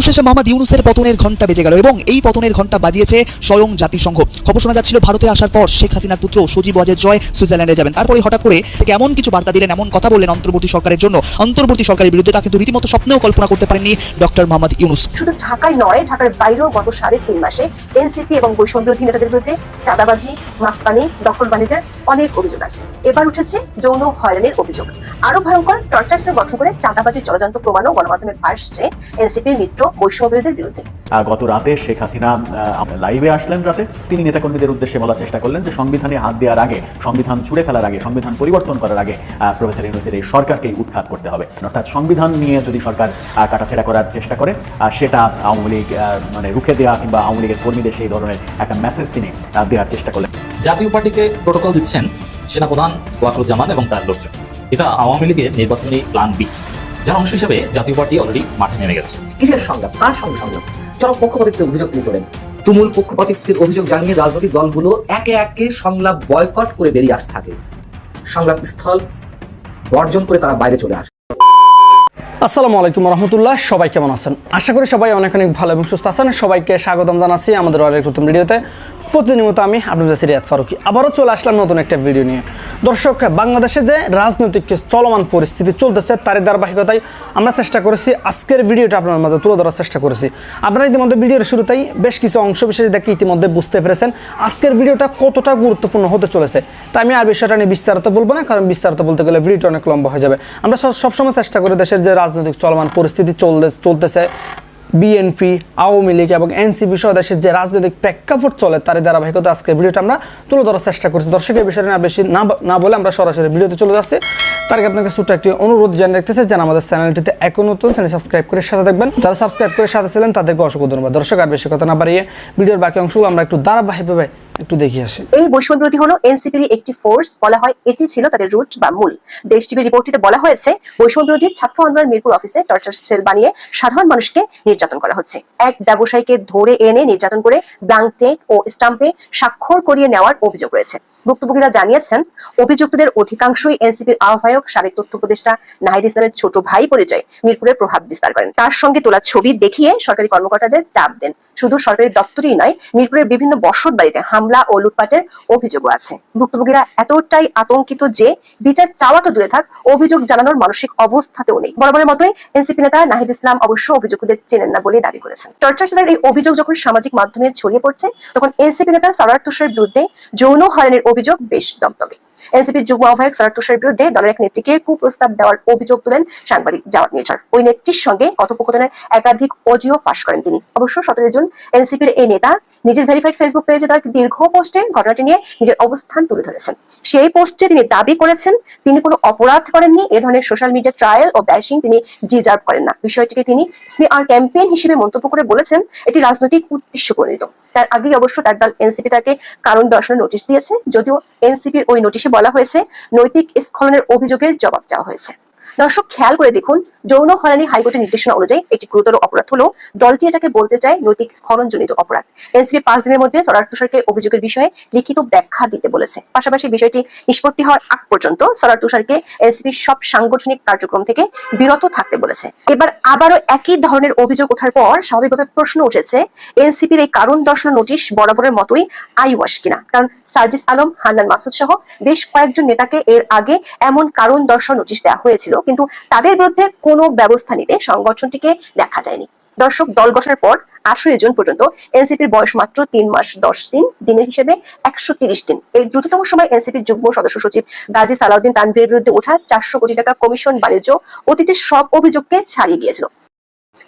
অবশেষে মোহাম্মদ ইউনুসের পতনের ঘণ্টা বেজে গেল এবং এই পতনের ঘণ্টা বাজিয়েছে স্বয়ং জাতিসংঘ। খবর শোনা যাচ্ছিল, ভারতে আসার পর শেখ হাসিনার পুত্র সজীব ওয়াজেদ জয় সুইজারল্যান্ডে যাবেন। তারপরে হঠাৎ করে এমন কিছু বার্তা দিলেন, এমন কথা বললেন অন্তর্বর্তী সরকারের জন্য। অন্তর্বর্তী সরকারের বিরুদ্ধে তা কিন্তু রীতিমতো স্বপ্নেও কল্পনা করতে পারেননি ডক্টর মোহাম্মদ ইউনুস। শুধু ঢাকায় নয়, ঢাকার বাইরেও গত সাড়ে তিন মাসে এনসিপি এবং বৈষম্যবিরোধী নেতাদের বিরুদ্ধে চাঁদাবাজি, মাস্তানি, দখল বাণিজ্যের অনেক অভিযোগ আছে। এবার উঠেছে যৌন হয়রানির অভিযোগ। আরও ভয়ঙ্কর টর্চার সেল গঠন করে চাঁদাবাজির জলজান্ত প্রমাণও গণমাধ্যমে ভাসছে এনসিপির মিত্র বৈষম্যবিরোধীদের বিরুদ্ধে। গত রাতে শেখ হাসিনা লাইভে আসলেন রাতে। তিনি নেতাকর্মীদের উদ্দেশ্যে বলার চেষ্টা করলেন যে সংবিধানে হাত দেওয়ার আগে সংবিধান ছুড়ে ফেলার আগে সংবিধান পরিবর্তন করার আগে প্রফেসর ইউনুসের এই সরকারকেই উৎখাত করতে হবে। অর্থাৎ সংবিধান নিয়ে যদি সরকার কাটাছেড়া করার চেষ্টা করে সেটা আওয়ামী লীগ মানে রুখে দেওয়া কিংবা আওয়ামী লীগের কর্মীদের সেই ধরনের একটা মেসেজ তিনি দেওয়ার চেষ্টা করলেন। জাতীয় পার্টিকে প্রোটোকল দিচ্ছেন সেনাপ্রধান ওয়াকরুজ্জামান এবং তার লোকজন। এটা আওয়ামী লীগের নির্বাচনী প্ল্যান বি যার অংশ হিসেবে জাতীয় পার্টি অলরেডি মাঠে নেমে গেছে। কিসের সংলাপ? কার সঙ্গে সংলাপ? চরম পক্ষপাতিত্বের অভিযোগ তিনি করেন তুমুল পক্ষপাতিত্বের অভিযোগ জানিয়ে রাজনৈতিক দলগুলো একে একে সংলাপ বয়কট করে বেরিয়ে আসতে থাকে। সংলাপ স্থল বর্জন করে তারা বাইরে চলে আসে। আসসালামু আলাইকুম রহমতুল্লাহ, সবাই কেমন আছেন? আশা করি সবাই অনেক অনেক ভালো এবং সুস্থ আছেন। সবাইকে স্বাগতম জানাচ্ছি আমাদের অনেক নতুন ভিডিওতে। প্রতিদিন মতো আমি আপনাদের সিরিয়াত ফারুকি। আবারও চলে আসলাম নতুন একটা ভিডিও নিয়ে। দর্শক, বাংলাদেশে যে রাজনৈতিক চলমান পরিস্থিতি চলতেছে, তারই ধারাবাহিকতায় আমরা চেষ্টা করেছি, আজকের ভিডিওটা আপনার মাঝে তুলে ধরার চেষ্টা করেছি। আপনারা ইতিমধ্যে ভিডিওর শুরুতেই বেশ কিছু অংশ বিশেষ দেখে ইতিমধ্যে বুঝতে পেরেছেন, আজকের ভিডিওটা কতটা গুরুত্বপূর্ণ হতে চলেছে। তাই আমি আর বিষয়টা নিয়ে বিস্তারিত বলব না, কারণ বিস্তারিত বলতে গেলে ভিডিওটা অনেক লম্বা হয়ে যাবে। আমরা সবসময় চেষ্টা করি দেশের যে রাজনৈতিক চলমান পরিস্থিতি চলতে, চলতেছে। বিএনপি আওয়ামী লীগ এবং এনসিপি সহ দেশের যে রাজনৈতিক প্রেক্ষাপট চলে তার ধারাবাহিকতা আজকের ভিডিওটা আমরা তুলে ধরার চেষ্টা করছি। দর্শকের বিষয়টা না বেশি না বলে আমরা সরাসরি ভিডিওতে চলে যাচ্ছি। তার আপনাকে ছোট্ট একটি অনুরোধ জানিয়ে রাখতেছে যেন আমাদের চ্যানেলটিতে এখন নতুন, চ্যানেল সাবস্ক্রাইব করে সাথে দেখবেন যারা সাবস্ক্রাইব করে সাথে ছিলেন, তাদেরকে অসংখ্য ধন্যবাদ। দর্শক, আর বেশি কথা না বাড়িয়ে ভিডিওর বাকি অংশগুলো আমরা একটু ধারাবাহিকভাবে একটু দেখি আসি। এই বৈষম্য বিরোধী হলো এনসিপির একটি ফোর্স বলা হয় এটি ছিল তাদের রুট বা মূল। দেশ টিভি রিপোর্টটিতে বলা হয়েছে, বৈষম্য বিরোধী ছাত্র আন্দোলন মিরপুর অফিসে টর্চার সেল বানিয়ে সাধারণ মানুষকে নির্যাতন করা হচ্ছে। এক ব্যবসায়ীকে ধরে এনে নির্যাতন করে ব্লাঙ্ক টেক ও স্টাম্পে স্বাক্ষর করিয়ে নেওয়ার অভিযোগ রয়েছে। ভুক্তভোগীরা জানিয়েছেন, অভিযুক্তদের অধিকাংশই এনসিপির আহ্বায়ক, সাবেক তথ্য উপদেষ্টা নাহিদ ইসলামের ছোট ভাই পরিচয়, মিরপুরের প্রভাব বিস্তার করেন। তার সঙ্গে তোলা ছবি দেখিয়ে সরকারি কর্মকর্তাদের চাপ দেন। শুধু সরকারি দপ্তরই নয়, মিরপুরের বিভিন্ন বসত বাড়িতে হামলা ও লুটপাটের অভিযোগও আছে। ভুক্তভোগীরা এতটাই আতঙ্কিত যে, বিচার চাওয়া তো দূরে থাক, অভিযোগ জানানোর মানসিক অবস্থাতেও নেই। বরাবরের মতোই এনসিপি নেতা নাহিদ ইসলাম অবশ্য অভিযুক্তদের চেনেন না বলে দাবি করেছেন। টর্চার সেলের এই অভিযোগ যখন সামাজিক মাধ্যমে ছড়িয়ে পড়ছে, তখন এনসিপি নেতা সরার তুষারের বিরুদ্ধে যৌন হয়রানির অভিযোগ বেশ দমদমে। এনসিপির যুগ্ম আহ্বায়ক সরার তুষারের বিরুদ্ধে দলের এক নেত্রীকে কুপ্রস্তাব দেওয়ার অভিযোগ তোলেন সাংবাদিক জাওয়াত নির্ঝর ওই নেত্রীর সঙ্গে কথোপকথনের একাধিক অডিও ফাঁস করেন তিনি। অবশ্য সতেরো জুন এনসিপির এই নেতা নিজের ভেরিফাইড ফেসবুক পেজে তার দীর্ঘ পোস্টে ঘটনাটি নিয়ে নিজের অবস্থান তুলে ধরেছেন। সেই পোস্টে তিনি দাবি করেছেন, তিনি কোনো অপরাধ করেননি, এ ধরনের সোশ্যাল মিডিয়া ট্রায়াল ও ব্যাশিং তিনি ডিজার্ভ করেন না। বিষয়টিকে তিনি স্মিআর ক্যাম্পেইন হিসেবে মন্তব্য করে বলেছেন, এটি রাজনৈতিক উদ্দেশ্য পরিণত। তার আগেই অবশ্য তার দল এনসিপি তাকে কারণ দর্শানোর নোটিশ দিয়েছে, যদিও এনসিপির ওই নোটিশে বলা হয়েছে নৈতিক স্খলনের অভিযোগের জবাব চাওয়া হয়েছে। দর্শক, খেয়াল করে দেখুন, যৌন হয়রানি হাইকোর্টের নির্দেশনা অনুযায়ী একটি গুরুতর অপরাধ হলো দলটি এটাকে বলতে চায় নৈতিক স্খলনজনিত অপরাধ। এনসিপি পাঁচ দিনের মধ্যে সরার তুষারকে অভিযোগের বিষয়ে লিখিত ব্যাখ্যা দিতে বলেছে। পাশাপাশি বিষয়টি নিষ্পত্তি হওয়ার আগ পর্যন্ত সরার তুষারকে এনসিপির সব সাংগঠনিক কার্যক্রম থেকে বিরত থাকতে বলেছে। এবার আবারও একই ধরনের অভিযোগ ওঠার পর স্বাভাবিকভাবে প্রশ্ন উঠেছে, এনসিপির এই কারণ দর্শানো নোটিশ বরাবরের মতোই আইওয়াস কিনা? কারণ সার্জিস আলম, হান্নান মাসুদ সহ বেশ কয়েকজন নেতাকে এর আগে এমন কারণ দর্শানো নোটিশ দেওয়া হয়েছিল কিন্তু তাদের বিরুদ্ধে কোনো ব্যবস্থা নিতে সংগঠনটিকে দেখা যায়নি। দর্শক, দল গঠনের পর আঠারোই জুন পর্যন্ত এনসিপির বয়স মাত্র তিন মাস দশ দিন, দিনের হিসেবে একশো তিরিশ দিন। এই দ্রুততম সময় এনসিপির যুগ্ম সদস্য সচিব গাজী সালাউদ্দিন তানভীরের বিরুদ্ধে ওঠা চারশো কোটি টাকা কমিশন বাণিজ্য অতীতের সব অভিযোগকে ছাড়িয়ে গিয়েছিল।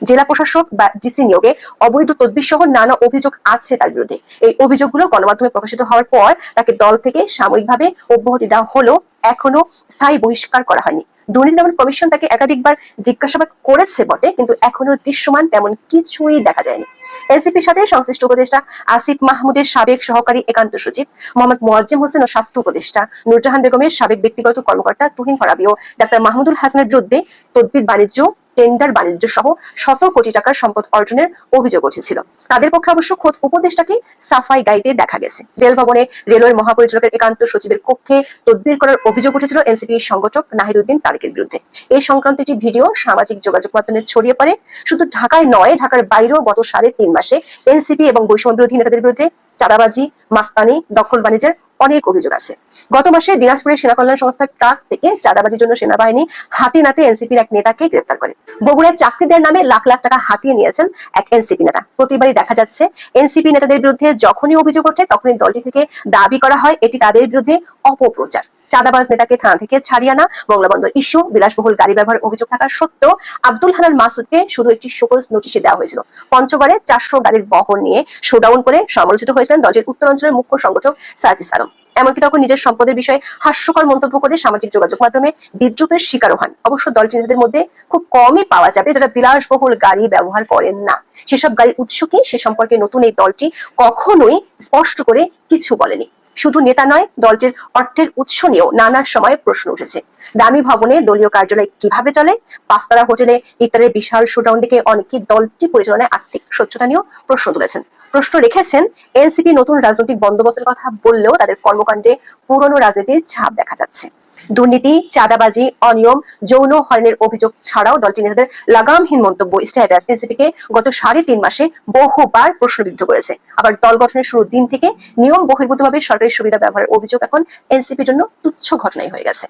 জেলা প্রশাসক বা ডিসি নিয়োগে অবৈধ তদবির সহ নানা অভিযোগ আছে তার বিরুদ্ধে। এই অভিযোগগুলো গণমাধ্যমে প্রকাশিত হওয়ার পর তাকে দল থেকে সাময়িকভাবে অব্যাহতি দেওয়া হলো এখনও স্থায়ী বহিষ্কার করা হয়নি। দুর্নীতি দমন কমিশন তাকে একাধিকবার জিজ্ঞাসাবাদ করেছে বটে, কিন্তু এখনও দৃশ্যমান তেমন কিছুই দেখা যায়নি। এনসিপির সাথে সংশ্লিষ্ট উপদেষ্টা আসিফ মাহমুদের সাবেক সহকারী একান্ত সচিব মোহাম্মদ মোয়াজ্জেম হোসেন ও স্বাস্থ্য উপদেষ্টা নুরজাহান বেগমের সাবেক ব্যক্তিগত কর্মকর্তা তুহিন ফরাবি ও ডাক্তার মাহমুদুল হাসানের বিরুদ্ধে তদবির বাণিজ্য টেন্ডার বাণিজ্য সহ শত কোটি টাকার সম্পদ অর্জনের অভিযোগ উঠেছিল। তাদের পক্ষে অবশ্য খোদ উপদেষ্টাকে সাফাই গাইতে দেখা গেছে। রেল ভবনে রেলওয়ের মহাপরিচালকের একান্ত সচিবের কক্ষে তদবির করার অভিযোগ উঠেছিল এনসিপি সংগঠক নাহিদুদ্দিন তারেকের বিরুদ্ধে। এই সংক্রান্ত একটি ভিডিও সামাজিক যোগাযোগ মাধ্যমে ছড়িয়ে পড়ে। শুধু ঢাকায় নয়, ঢাকার বাইরেও গত সাড়ে তিন মাসে এনসিপি এবং বৈষম্য বিরোধী নেতাদের বিরুদ্ধে চাঁদাবাজি, মাস্তানি, দখল বাণিজ্যের অনেক অভিযোগ আছে। গত মাসে দিনাজপুরের সেনা কল্যাণ সংস্থার ট্রাক থেকে চাঁদাবাজির জন্য সেনাবাহিনী হাতে নাতে এনসিপির এক নেতাকে গ্রেপ্তার করে। বগুড়ার চাকরিদের নামে লাখ লাখ টাকা হাতিয়ে নিয়েছেন এক এনসিপি নেতা। প্রতিবারই দেখা যাচ্ছে, এনসিপি নেতাদের বিরুদ্ধে যখনই অভিযোগ ওঠে, তখনই দলটি থেকে দাবি করা হয়, এটি তাদের বিরুদ্ধে অপপ্রচার। চাঁদাবাজ নেতাকে থানা থেকে ছাড়িয়ে আনা মংলাবন্দর ইস্যু, বিলাসবহুল গাড়ি ব্যবহার অভিযোগ থাকা সত্ত্বেও আব্দুল হানান মাসুদকে শুধু একটি শোকজ নোটিশে দেওয়া হয়েছিল। পঞ্চগড়ে চারশো গাড়ির বহর নিয়ে শোডাউন করে সমালোচিত হয়েছিলেন দলটির উত্তরাঞ্চলের মুখ্য সংগঠক সার্জিস আলম। এমনকি তখন নিজের সম্পদের বিষয়ে হাস্যকর মন্তব্য করে সামাজিক যোগাযোগ মাধ্যমে বিদ্রুপের শিকারও হন। অবশ্য দলটির নেতাদের মধ্যে খুব কমই পাওয়া যাবে যারা বিলাসবহুল গাড়ি ব্যবহার করেন না। সেসব গাড়ির উৎস কি? সে সম্পর্কে নতুন এই দলটি কখনোই স্পষ্ট করে কিছু বলেনি। শুধু নেতা নয়, দলটির অর্থের উৎস নিয়েও নানা সময়ে প্রশ্ন উঠেছে। দামি ভবনে দলীয় কার্যালয় কীভাবে চলে? পাঁচতারা হোটেলে ইত্যাদি বিশাল শোডাউন থেকে অনেকে দলটি পরিচালনায় আর্থিক স্বচ্ছতা নিয়েও প্রশ্ন তুলেছেন। প্রশ্ন রেখেছেন, এনসিপি নতুন রাজনৈতিক বন্দোবস্তের কথা বললেও তাদের কর্মকাণ্ডে পুরনো রাজনীতির ছাপ দেখা যাচ্ছে। দুর্নীতি, চাঁদাবাজি, অনিয়ম, যৌন হয়রানির অভিযোগ ছাড়াও দলটি নেতাদের লাগামহীন মন্তব্য স্ট্যাটাস এনসিপিকে গত সাড়ে তিন মাসে বহুবার প্রশ্নবিদ্ধ করেছে। আবার দল গঠনের শুরুর দিন থেকে নিয়ম বহির্ভূতভাবে সরকারি সুবিধা ব্যবহারের অভিযোগ এখন এনসিপির জন্য তুচ্ছ ঘটনাই হয়ে গেছে।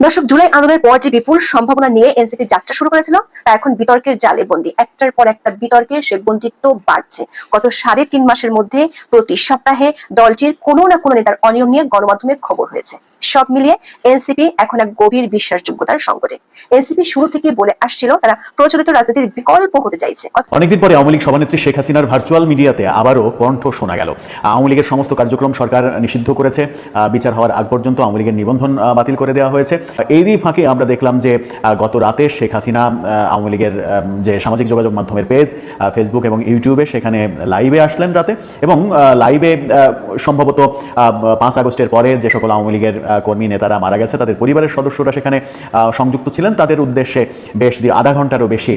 দর্শক, জুলাই আন্দোলনের পর যে বিপুল সম্ভাবনা নিয়ে এনসিপি যাত্রা শুরু করেছিল, তা এখন বিতর্কের জালে বন্দী। একটার পর একটা বিতর্কে সে বন্দিত্ব বাড়ছে। গত সাড়ে তিন মাসের মধ্যে প্রতি সপ্তাহে দলটির কোনো না কোনো নেতার অনিয়ম নিয়ে গণমাধ্যমে খবর হয়েছে। সব মিলিয়ে এনসিপি এখন এক গভীর বিশ্বাসযোগ্যতার সংকটে এনসিপি শুরু থেকে বলে আসছিল, তারা প্রচলিত রাজনীতির বিকল্প হতে চাইছে। অনেকদিন পরে আওয়ামী লীগ সভানেত্রী শেখ হাসিনার ভার্চুয়াল মিডিয়াতে আবারও কণ্ঠ শোনা গেল। আওয়ামী লীগের সমস্ত কার্যক্রম সরকার নিষিদ্ধ করেছে। বিচার হওয়ার আগ পর্যন্ত আওয়ামী লীগের নিবন্ধন বাতিল করে দেওয়া হয়েছে। এরই ফাঁকে আমরা দেখলাম যে গত রাতে শেখ হাসিনা আওয়ামী লীগের যে সামাজিক যোগাযোগ মাধ্যমের পেজ ফেসবুক এবং ইউটিউবে সেখানে লাইভে আসলেন রাতে এবং লাইভে সম্ভবত পাঁচ আগস্টের পরে যে সকল আওয়ামী লীগের কর্মী নেতারা মারা গেছে, তাদের পরিবারের সদস্যরা সেখানে সংযুক্ত ছিলেন। তাদের উদ্দেশ্যে বেশ আধা ঘন্টারও বেশি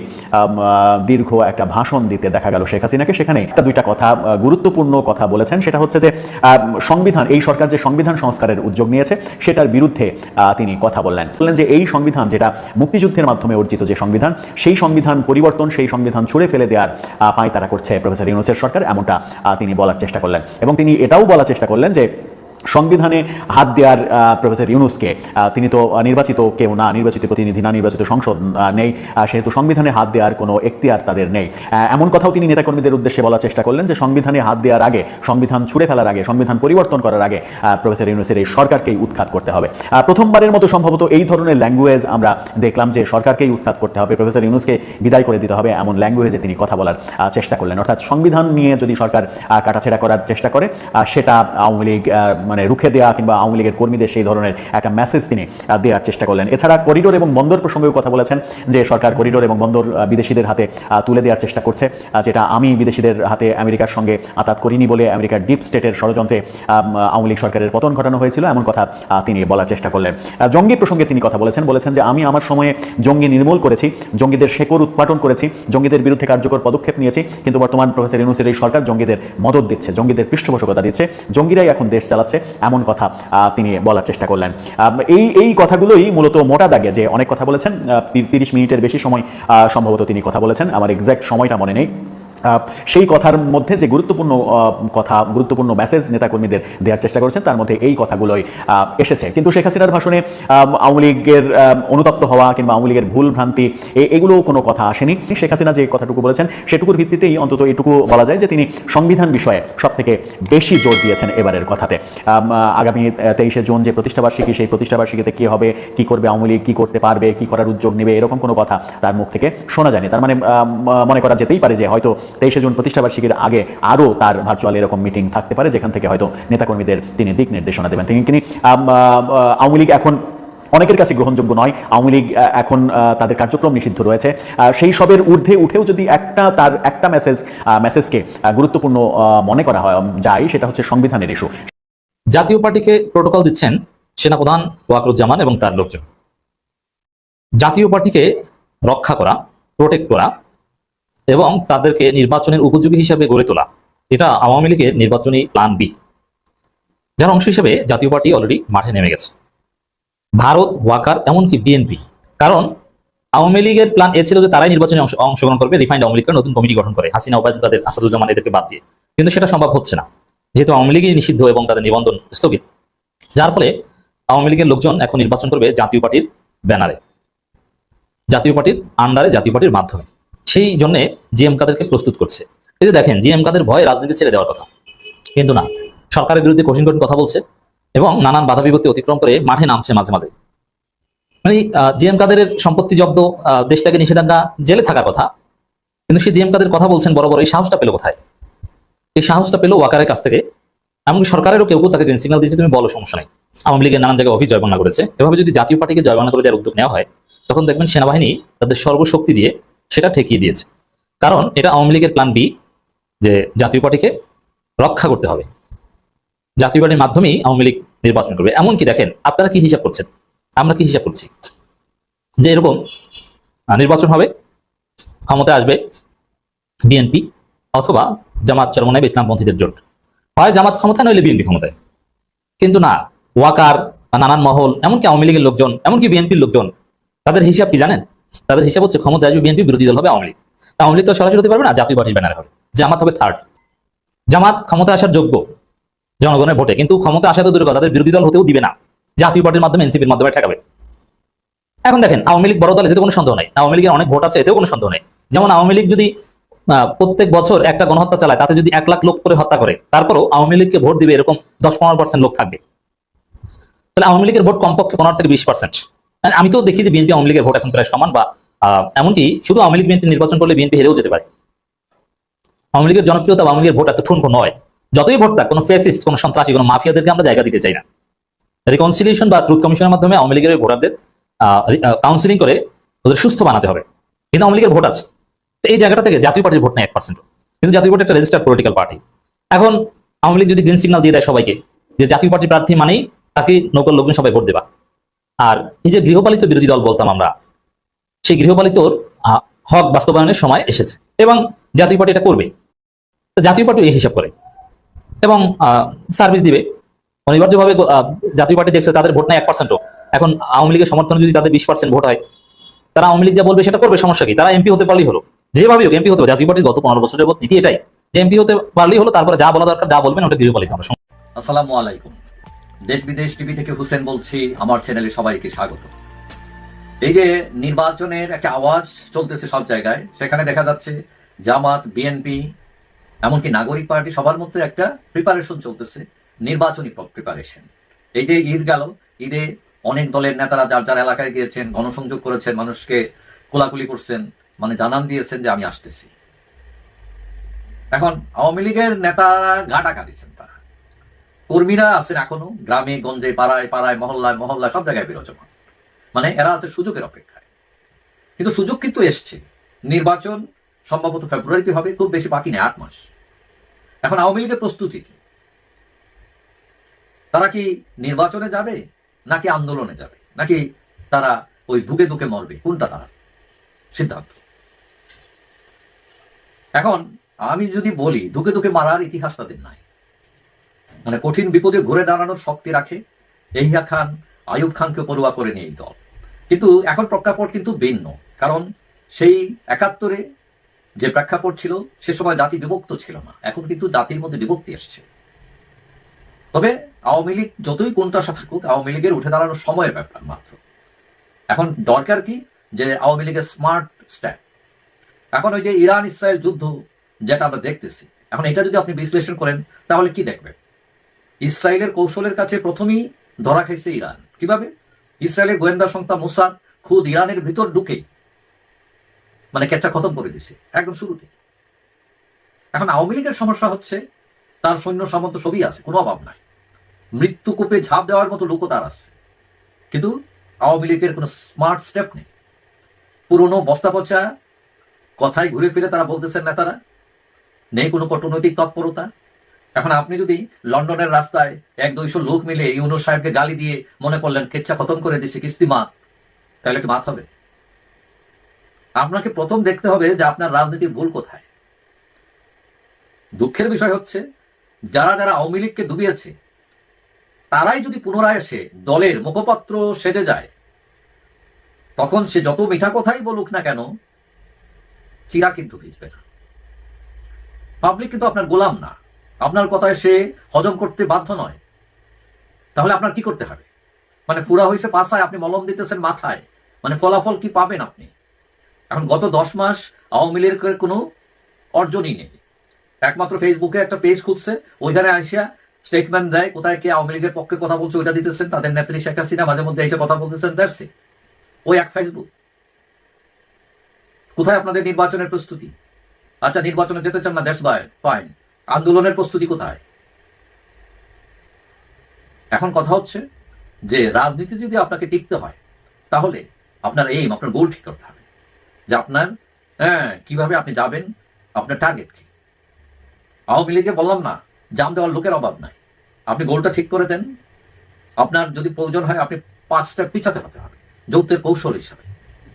দীর্ঘ একটা ভাষণ দিতে দেখা গেল শেখ হাসিনাকে। সেখানে একটা দুইটা কথা গুরুত্বপূর্ণ কথা বলেছেন। সেটা হচ্ছে যে সংবিধান, এই সরকার যে সংবিধান সংস্কারের উদ্যোগ নিয়েছে, সেটার বিরুদ্ধে তিনি কথা বললেন। বললেন যে, এই সংবিধান যেটা মুক্তিযুদ্ধের মাধ্যমে অর্জিত যে সংবিধান, সেই সংবিধান পরিবর্তন, সেই সংবিধান ছুড়ে ফেলে দেওয়ার পায় তারা করছে প্রফেসর ইউনুসের সরকার, এমনটা তিনি বলার চেষ্টা করলেন। এবং তিনি এটাও বলার চেষ্টা করলেন যে সংবিধানে হাত দেওয়ার প্রফেসর ইউনুসকে তিনি তো নির্বাচিত কেউ না, নির্বাচিত প্রতিনিধি না, নির্বাচিত সংসদ নেই সেহেতু সংবিধানে হাত দেওয়ার কোনো এখতিয়ার তাদের নেই। এমন কথাও তিনি নেতাকর্মীদের উদ্দেশ্যে বলার চেষ্টা করলেন যে সংবিধানে হাত দেওয়ার আগে, সংবিধান ছুড়ে ফেলার আগে, সংবিধান পরিবর্তন করার আগে প্রফেসর ইউনুসের এই সরকারকেই উৎখাত করতে হবে। প্রথমবারের মতো সম্ভবত এই ধরনের ল্যাঙ্গুয়েজ আমরা দেখলাম যে সরকারকেই উৎখাত করতে হবে, প্রফেসর ইউনুসকে বিদায় করে দিতে হবে এমন ল্যাঙ্গুয়েজে তিনি কথা বলার চেষ্টা করলেন। অর্থাৎ সংবিধান নিয়ে যদি সরকার কাটাছেড়া করার চেষ্টা করে সেটা আওয়ামী লীগ মানে রুখে দেওয়া কিংবা আওয়ামী লীগের কর্মীদের সেই ধরনের একটা মেসেজ তিনি দেওয়ার চেষ্টা করলেন। এছাড়া করিডোর এবং বন্দর প্রসঙ্গেও কথা বলেছেন যে সরকার করিডোর এবং বন্দর বিদেশিদের হাতে তুলে দেওয়ার চেষ্টা করছে যেটা আমি বিদেশিদের হাতে আমেরিকার সঙ্গে আতাত করিনি বলে আমেরিকার ডিপ স্টেটের ষড়যন্ত্রে আওয়ামী লীগ সরকারের পতন ঘটানো হয়েছিল, এমন কথা তিনি বলার চেষ্টা করলেন। জঙ্গি প্রসঙ্গে তিনি কথা বলেছেন বলেছেন যে আমি আমার সময়ে জঙ্গি নির্মূল করেছি, জঙ্গিদের শেকড় উৎপাটন করেছি, জঙ্গিদের বিরুদ্ধে কার্যকর পদক্ষেপ নিয়েছি, কিন্তু বর্তমান প্রফেসর ইউনুসের এই সরকার জঙ্গিদের মদত দিচ্ছে, জঙ্গিদের পৃষ্ঠপোষকতা দিচ্ছে, জঙ্গিরাই এখন দেশ চালাচ্ছে এমন কথা তিনি বলার চেষ্টা করলেন। এই এই কথাগুলোই মূলত মোটা দাগে যে অনেক কথা বলেছেন তিরিশ মিনিটের বেশি সময় সম্ভবত তিনি কথা বলেছেন। আমার এক্স্যাক্ট সময়টা মনে নেই। সেই কথার মধ্যে যে গুরুত্বপূর্ণ কথা, গুরুত্বপূর্ণ মেসেজ নেতাকর্মীদের দেওয়ার চেষ্টা করেছেন, তার মধ্যে এই কথাগুলোই এসেছে। কিন্তু শেখ হাসিনার ভাষণে আওয়ামী লীগের অনুতপ্ত হওয়া কিংবা আওয়ামী লীগের ভুল ভ্রান্তি, এ- এগুলো কোনো কথা আসেনি। শেখ হাসিনা যে কথাটুকু বলেছেন, সেটুকুর ভিত্তিতেই অন্তত এটুকু বলা যায় যে তিনি সংবিধান বিষয়ে সব থেকে বেশি জোর দিয়েছেন এবারের কথাতে। আগামী তেইশে জুন যে প্রতিষ্ঠাবার্ষিকী, সেই প্রতিষ্ঠাবার্ষিকীতে কী হবে, কী করবে আওয়ামী লীগ, কী করতে পারবে, কী করার উদ্যোগ নেবে, এরকম কোনো কথা তার মুখ থেকে শোনা যায়নি। তার মানে মনে করা যেতেই পারে যে হয়তো তেইশে জুন প্রতিষ্ঠাবার্ষিকীর আগে আরও তার ভার্চুয়াল এরকম মিটিং থাকতে পারে, যেখান থেকে হয়তো নেতাকর্মীদের তিনি দিক নির্দেশনা দেবেন। তিনি তিনি আওয়ামী লীগ এখন অনেকের কাছে গ্রহণযোগ্য নয়। আওয়ামী লীগ এখন তাদের কার্যক্রম নিষিদ্ধ রয়েছে। সেই সবের ঊর্ধ্বে উঠেও যদি একটা তার, একটা মেসেজ মেসেজকে গুরুত্বপূর্ণ মনে করা হয় যায়, সেটা হচ্ছে সংবিধানের ইস্যু জাতীয় পার্টিকে প্রোটোকল দিচ্ছেন সেনাপ্রধান ওয়াকরুজ্জামান এবং তার লোকজন। জাতীয় পার্টিকে রক্ষা করা প্রোটেক্ট করা এবং তাদেরকে নির্বাচনের উপযোগী হিসাবে গড়ে তোলা। এটা আওয়ামী লীগের নির্বাচনী প্ল্যান বি যার অংশ হিসেবে জাতীয় পার্টি অলরেডি মাঠে নেমে গেছে। ভারত, ওয়াকার, এমনকি বিএনপি কারণ আওয়ামী লীগের প্ল্যান এ ছিল যে তারাই নির্বাচনে অংশগ্রহণ করবে রিফাইন্ড আওয়ামী লীগের নতুন কমিটি গঠন করে, হাসিনা ওবায়দ তাদের আসাদুজ্জামান এদেরকে বাদ দিয়ে। কিন্তু সেটা সম্ভব হচ্ছে না। যেহেতু আওয়ামী লীগই নিষিদ্ধ এবং তাদের নিবন্ধন স্থগিত। যার ফলে আওয়ামী লীগের লোকজন এখন নির্বাচন করবে জাতীয় পার্টির ব্যানারে। জাতীয় পার্টির আন্ডারে জাতীয় পার্টির মাধ্যমে। সেই জন্য জিএম কাদেরকে প্রস্তুত করছে। এই যে দেখেন জিএম কাদের ভয়ে রাজনীতি ছেড়ে দেওয়ার কথা। কিন্তু না সরকারের বিরুদ্ধে কঠিন কঠিন কথা বলছে এবং নানান বাধা বিপত্তি অতিক্রম করে মাঠে নামছে মাঝে মাঝে। মানে জিএম কাদের সম্পত্তি জব্দ আহ, দেশটাকে নিষেধাজ্ঞা জেলে থাকার কথা কিন্তু সেই জিএম কাদের কথা বলছেন বড় বড় এই সাহসটা পেল কোথায়? এই সাহসটা পেল ওয়াকারের কাছ থেকে এমনকি সরকারেরও কেউ কেউ তাকে গ্রিন সিগন্যাল দিয়েছে তুমি বলো সমস্যা নাই। আওয়ামী লীগের নানান জায়গায় অফিস জয়বাংলা করেছে। এভাবে যদি জাতীয় পার্টিকে জয়বাংলা করে দেওয়ার উদ্যোগ নেওয়া হয় তখন দেখবেন সেনাবাহিনী তাদের সর্বশক্তি দিয়ে সেটা ঠেকিয়ে দিয়েছে। কারণ এটা আওয়ামী লীগের প্ল্যান বি যে জাতীয় পার্টিকে রক্ষা করতে হবে। জাতীয় পার্টির মাধ্যমেই আওয়ামী লীগ নির্বাচন করবে। এমনকি দেখেন, আপনারা কি হিসাব করছেন? আমরা কি হিসাব করছি? যে এরকম নির্বাচন হবে, ক্ষমতায় আসবে বিএনপি অথবা জামাত চরমনায় ইসলামপন্থীদের জোট। হয় জামাত ক্ষমতায় নইলে বিএনপি ক্ষমতায়। কিন্তু না, ওয়াকার নানান মহল, এমনকি আওয়ামী লীগের লোকজন, এমনকি বিএনপির লোকজন, তাদের হিসাব কি জানেন? তাদের হিসাব হচ্ছে ক্ষমতা আসবে বিএনপি বিরোধী দল হবে আওয়ামী লীগ। আওয়ামী লীগ তো সরাসরি হতে পারবে না, জাতীয় পার্টির ব্যানারে হবে। জামাত হবে থার্ড জামাত ক্ষমতায় আসার যোগ্য জনগণের ভোটে, কিন্তু ক্ষমতা আসা তো দূরের কথা, তাদের বিরোধী দল হতেও দিবে না। জাতীয় পার্টির মাধ্যমে এনসিপির মাধ্যমে ঠেকাবে। এখন দেখেন, আওয়ামী লীগ বড় দল, এতে কোনো সন্দেহ নাই। আওয়ামী লীগের অনেক ভোট আছে, এতেও কোনো সন্দেহ নেই। যেমন আওয়ামী লীগ যদি প্রত্যেক বছর একটা গণহত্যা চালায়, তাতে যদি এক লাখ লোক করে হত্যা করে, তারপরও আওয়ামী লীগকে ভোট দিবে এরকম দশ পনেরো পার্সেন্ট লোক থাকবে। তাহলে আওয়ামী লীগের ভোট কমপক্ষে পনেরো থেকে বিশ পার্সেন্ট আমি তো দেখি যে বিএনপি আওয়ামী লীগের ভোট এখন প্রায় সমান বা এমনকি শুধু আওয়ামী লীগ বিএনপি নির্বাচন করলে বিএনপি হেরেও যেতে পারে। আওয়ামী লীগের জনপ্রিয়তা আওয়ামী লীগের ভোট এত ঠুনকো নয়। যতই ভোট থাক, কোনো ফেসিস্ট কোনো সন্ত্রাসী, কোনো মাফিয়াদেরকে আমরা জায়গা দিতে চাই না। রিকনসিলিয়েশন বা ট্রুথ কমিশনের মাধ্যমে আওয়ামী লীগের ভোটারদের কাউন্সিলিং করে ওদের সুস্থ বানাতে হবে। কিন্তু আওয়ামী লীগের ভোট আছে। তো এই জায়গাটা থেকে জাতীয় পার্টির ভোট নেই এক পার্সেন্ট কিন্তু জাতীয় পার্টি একটা রেজিস্টার্ড পলিটিক্যাল পার্টি এখন আওয়ামী লীগ যদি গ্রিন সিগন্যাল দিয়ে দেয় সবাইকে যে জাতীয় পার্টি প্রার্থী মানেই তাকে নৌকার লোকজন সবাই ভোট দেবা। আর এই যে গৃহপালিত বিরোধী দল বলতাম আমরা সেই গৃহপালিতর আহ, হক বাস্তবায়নের সময় এসেছে এবং জাতীয় পার্টি এটা করবে। জাতীয় পার্টি এই হিসাব করে এবং সার্ভিস দিবে। অনিবার্যভাবে জাতীয় পার্টি দেখছে তাদের ভোট নাই এক পার্সেন্টও এখন আওয়ামী লীগের সমর্থনে যদি তাদের বিশ পার্সেন্ট ভোট হয় তারা আওয়ামী লীগ যা বলবে সেটা করবে সমস্যা কি? তারা এমপি হতে পারলেই হলো। যেভাবে হোক এমপি হতে জাতীয় পার্টির গত পনেরো বছর যাবত নীতি এটাই। যে এমপি হতে পারলেই হলো তারপরে যা বলা দরকার যা বলবেন ওটা গৃহপালিত আমরা আসসালামু আলাইকুম। দেশ বিদেশ টিভি থেকে হুসেন বলছি, আমার চ্যানেলে সবাইকে স্বাগত। এই যে নির্বাচনের একটা আওয়াজ চলতেছে সব জায়গায়, সেখানে দেখা যাচ্ছে জামাত বিএনপি এমনকি নাগরিক পার্টি সবার মধ্যে একটা প্রিপারেশন চলতেছে, নির্বাচনী প্রিপারেশন এই যে ঈদ গেল, ঈদে অনেক দলের নেতারা যার যার এলাকায় গিয়েছেন, গণসংযোগ করেছেন, মানুষকে কোলাকুলি করছেন মানে জানান দিয়েছেন যে আমি আসতেছি। এখন আওয়ামী লীগের নেতারা দিচ্ছেন তারা কর্মীরা আছেন এখনও, গ্রামে, গঞ্জে, পাড়ায় পাড়ায়, মহল্লায় মহল্লায়, সব জায়গায় বিরাজমান। মানে এরা আছে সুযোগের অপেক্ষায়। কিন্তু সুযোগ কিন্তু এসছে। নির্বাচন সম্ভবত ফেব্রুয়ারিতে হবে, খুব বেশি বাকি নেই, আট মাস। এখন আওয়ামী লীগের প্রস্তুতি কি? তারা কি নির্বাচনে যাবে, নাকি আন্দোলনে যাবে? নাকি তারা ওই দুকে দুকে মরবে? কোনটা তারা? সিদ্ধান্ত। এখন আমি যদি বলি দুকে দুকে মারার ইতিহাস তাদের নাই। মানে কঠিন বিপদে ঘুরে দাঁড়ানোর শক্তি রাখে, এহিয়া খান আয়ুব খানকে পড়ুয়া করে নিয়ে এই দল। কিন্তু এখন প্রেক্ষাপট কিন্তু ভিন্ন, কারণ সেই একাত্তরে যে প্রেক্ষাপট ছিল, সে সময় জাতি বিভক্ত ছিল না। এখন কিন্তু জাতির মধ্যে বিভক্তি এসছে। তবে আওয়ামী লীগ যতই কোনটা থাকুক, আওয়ামী লীগের উঠে দাঁড়ানোর সময়ের ব্যাপার মাত্র। এখন দরকার কি যে আওয়ামী লীগের স্মার্ট স্ট্যাপ এখন ওই যে ইরান ইসরায়েল যুদ্ধ যেটা আমরা দেখতেছি, এখন এটা যদি আপনি বিশ্লেষণ করেন, তাহলে কি দেখবেন? ইসরায়েলের কৌশলের কাছে প্রথমেই ধরা খাইছে ইরান। কীভাবে? ইসরায়েলের গোয়েন্দা সংস্থা মোসাদ খুদ ইরানের ভিতর ঢুকে মানে কেচ্চা খতম করে দিছে, একদম শুরুতে। এখন আওয়ামী লীগের সমস্যা হচ্ছে, তার সৈন্য সামন্ত সবই আছে, কোনো অভাব নাই। মৃত্যু কূপে ঝাঁপ দেওয়ার মতো লোকও তার আছে। কিন্তু আওয়ামী লীগের কোনো স্মার্ট স্টেপ নেই। পুরনো বস্তা পচা কথায় ঘুরে ফিরে তারা বলতেছেন নেতারা, নেই কোনো কূটনৈতিক তৎপরতা এখন আপনি যদি লন্ডনের রাস্তায় এক দুইশো লোক মিলে ইউনো সাহেবকে গালি দিয়ে মনে করলেন কেচ্চা খতম করে দিছে, কিস্তি মা তাহলে কি মাত হবে? আপনাকে প্রথম দেখতে হবে যে আপনার রাজনীতির ভুল কোথায়। দুঃখের বিষয় হচ্ছে, যারা যারা আওয়ামী লীগকে ডুবিয়েছে, তারাই যদি পুনরায় এসে দলের মুখপাত্র সেজে যায়, তখন সে যত মিঠা কথাই বলুক না কেন চিরা কিন্তু ভিজবে না। পাবলিক কিন্তু আপনার গোলাম না। আপনার কথায় সে হজম করতে বাধ্য নয়। তাহলে আপনার কি করতে হবে? মানে ফুরা হয়েছে পাশায়, আপনি মলম দিতেছেন মাথায়। মানে ফলাফল কি পাবেন আপনি? এখন গত দশ মাস আওয়ামী লীগের কোনো অর্জনই নেই। একমাত্র ফেসবুকে একটা পেজ খুঁজছে ওইখানে আসিয়া স্টেটমেন্ট দেয়, কোথায় কে আওয়ামী লীগের পক্ষে কথা বলছে, ওইটা দিতেছেন। তাদের নেত্রী শেখ হাসিনা মাঝে মধ্যে এসে কথা বলতেছেন দ্যাটস ওই এক ফেসবুক কোথায় আপনাদের নির্বাচনের প্রস্তুতি? আচ্ছা নির্বাচনে যেতে চান না দ্যাটস বাই ফাইন আন্দোলনের প্রস্তুতি কোথায়? এখন কথা হচ্ছে যে রাজনীতি যদি আপনাকে টিকতে হয়, তাহলে আপনার এইম আপনার গোল ঠিক করতে হবে। যে আপনার হ্যাঁ কীভাবে আপনি যাবেন, আপনার টার্গেট কি? আওয়ামী লীগে বললাম না জাম দেওয়ার লোকের অভাব নাই। আপনি গোলটা ঠিক করে দেন। আপনার যদি প্রয়োজন হয়, আপনি পাঁচটা পিছাতে হতে হবে, যৌথের কৌশল হিসাবে।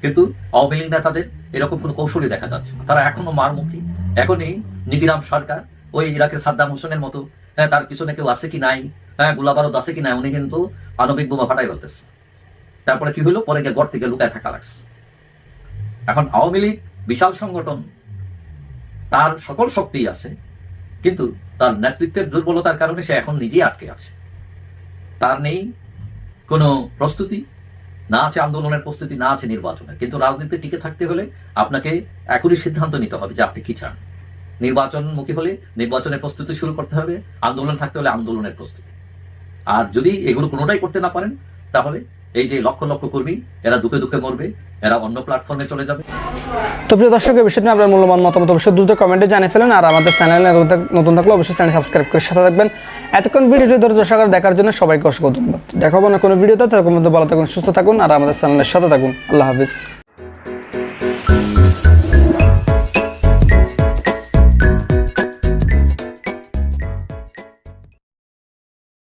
কিন্তু আওয়ামী লীগ নেতাদের এরকম কোনো কৌশলই দেখা যাচ্ছে না। তারা এখনও মারমুখী, এখনই নিদিরাম সরকার ওই ইরাকের সাদ্দাম হোসেনের মতো। হ্যাঁ তার পিছনে কেউ আছে কি নাই? হ্যাঁ গোলাবারদ আছে কি নাই? উনি কিন্তু আণবিক বোমা ফাটাই ফেলতেছে। তারপরে কি হলো পরে গিয়ে গড় থেকে লুকায় থাকা লাগছে। এখন আওয়ামী লীগ, বিশাল সংগঠন, তার সকল শক্তি আছে, কিন্তু তার নেতৃত্বের দুর্বলতার কারণে সে এখন নিজেই আটকে আছে। তার নেই কোনো প্রস্তুতি, না আছে আন্দোলনের প্রস্তুতি, না আছে নির্বাচনের। কিন্তু রাজনীতিতে টিকে থাকতে হলে আপনাকে এখনই সিদ্ধান্ত নিতে হবে যে আপনি কি চান। নির্বাচনমুখী হলে নির্বাচনের প্রস্তুতি শুরু করতে হবে, আন্দোলন থাকতে হলে আন্দোলনের প্রস্তুতি। আর যদি এগুলো কোনোটাই করতে না পারেন, তাহলে এই যে লক্ষ লক্ষ কর্মী, এরা দুঃখে দুঃখে মরবে, এরা অন্য প্ল্যাটফর্মে চলে যাবে। তো প্রিয় দর্শক এই বিষয়টি নিয়ে আপনার মূল্যবান মতামত অবশ্যই দ্রুত কমেন্টে জানিয়ে ফেলেন, আর আমাদের চ্যানেলে নতুন থাক- থাকলে অবশ্যই চ্যানেল সাবস্ক্রাইব করে সাথে থাকবেন। এতক্ষণ ভিডিওটি ধৈর্য সহকারে দেখার জন্য সবাইকে অসংখ্য ধন্যবাদ। দেখাবো না কোনো ভিডিওতে তারপর মধ্যে ভালো থাকুন, সুস্থ থাকুন, আর আমাদের চ্যানেলের সাথে থাকুন। আল্লাহ হাফিজ।